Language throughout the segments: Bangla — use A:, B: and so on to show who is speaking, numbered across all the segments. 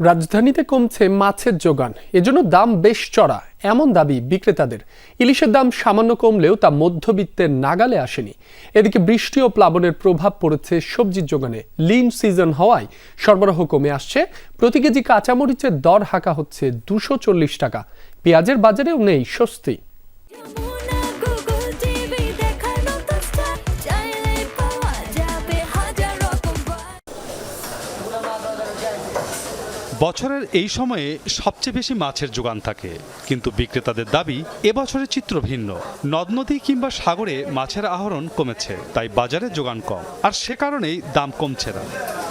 A: রাজধানীতে কমছে মাছের যোগান। এজন্য দাম বেশ চড়া, এমন দাবি বিক্রেতাদের। ইলিশের দাম সামান্য কমলেও তা মধ্যবিত্তের নাগালে আসেনি। এদিকে বৃষ্টি ও প্লাবনের প্রভাব পড়েছে সবজির যোগানে। লিন সিজন হওয়ায় সরবরাহ কমে আসছে। প্রতি কেজি কাঁচামরিচের দর হাঁকা হচ্ছে দুশো টাকা। পেঁয়াজের বাজারেও নেই স্বস্তি।
B: বছরের এই সময়ে সবচেয়ে বেশি মাছের যোগান থাকে। কিন্তু বিক্রেতাদের দাবি এবছরের চিত্র ভিন্ন। নদ নদী কিংবা সাগরে মাছের আহরণ কমেছে, তাই বাজারে যোগান কম। আর সে কারণেই দাম কমছে না।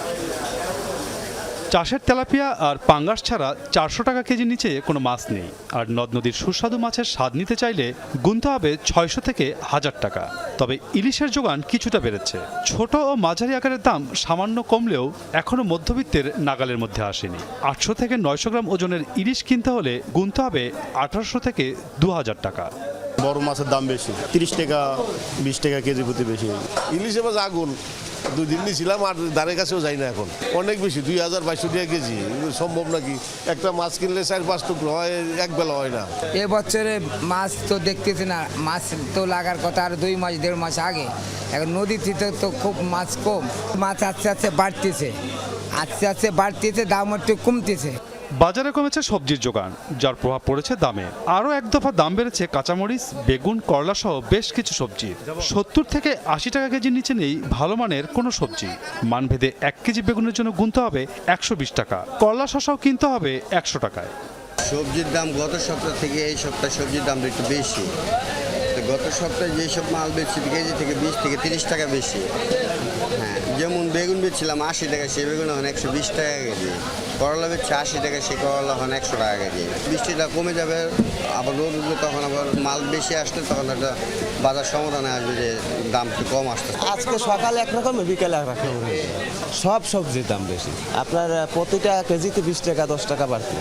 B: চাষের তেলাপিয়া আর পাঙ্গাস ছাড়া চারশো টাকা কেজি নিচে কোনো মাছ নেই। আর নদ নদীর সুস্বাদু মাছের স্বাদ নিতে চাইলে গুনতে হবে ছয়শো থেকে হাজার টাকা। তবে ইলিশের যোগান কিছুটা বেড়েছে। ছোট ও মাঝারি আকারের দাম সামান্য কমলেও এখনও মধ্যবিত্তের নাগালের মধ্যে আসেনি। আটশো থেকে নয়শো গ্রাম ওজনের ইলিশ কিনতে হলে গুনতে হবে আঠারোশো থেকে দু হাজার টাকা।
C: বড় মাছের দাম বেশি তিরিশ টাকা বিশ টাকা কেজি প্রতি বেশি।
D: ইলিশ এবার আগুন। দুই দিন নিয়েছিলাম আর ধারে কাছেও যাই না এখন। অনেক বেশি দুই হাজার বাইশশো টাকা কেজি। সম্ভব নাকি? একটা মাছ কিনলে চার পাঁচ টুকরো হয় এক বেলা হয় না।
E: এবছরে মাছ তো দেখতেছি না মাছ তো লাগার কথা আর দুই মাস দেড় মাস আগে। এখন নদীতে তো খুব মাছ কম। মাছ আস্তে আস্তে বাড়তেছে। আস্তে আস্তে বাড়তেছে দাম একটু কমতেছে।
B: বাজারে কমেছে সবজির যোগান, যার প্রভাব পড়েছে দামে। আরও এক দফা দাম বেড়েছে কাঁচামরিচ, বেগুন করলা সহ বেশ কিছু সবজি। সত্তর থেকে আশি টাকা কেজির নিচে নেই ভালো মানের কোনো সবজি। মানভেদে এক কেজি বেগুনের জন্য গুনতে হবে একশো বিশ টাকা। করলা শসাও কিনতে হবে একশো টাকায়।
F: সবজির দাম গত সপ্তাহ থেকে এই সপ্তাহে সবজির দাম একটু বেশি। গত সপ্তাহে যেসব মাল বেশি কেজি থেকে বিশ থেকে তিরিশ টাকা বেশি। হ্যাঁ। যেমন বেগুন বেচছিলাম আশি টাকা সে বেগুন এখন একশো বিশ টাকা কেজি। করলা বেচছে আশি টাকা সেই করলা এখন একশো টাকা কেজি। বৃষ্টিটা কমে যাবে আবার রোদ উঠবে তখন আবার মাল বেশি আসলে তখন একটা বাজার সমাধানে আসবে যে দাম একটু কম আসতে
G: আজকে সকালে একরকম বিকেলে একরকম। সব সবজির দাম বেশি। আপনার প্রতিটা কেজিতে বিশ টাকা দশ টাকা বাড়তি।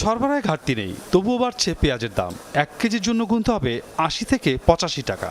B: সরবরাহে ঘাটতি নেই তবুও বাড়ছে পেঁয়াজের দাম। এক কেজির জন্য গুনতে হবে আশি থেকে পঁচাশি টাকা।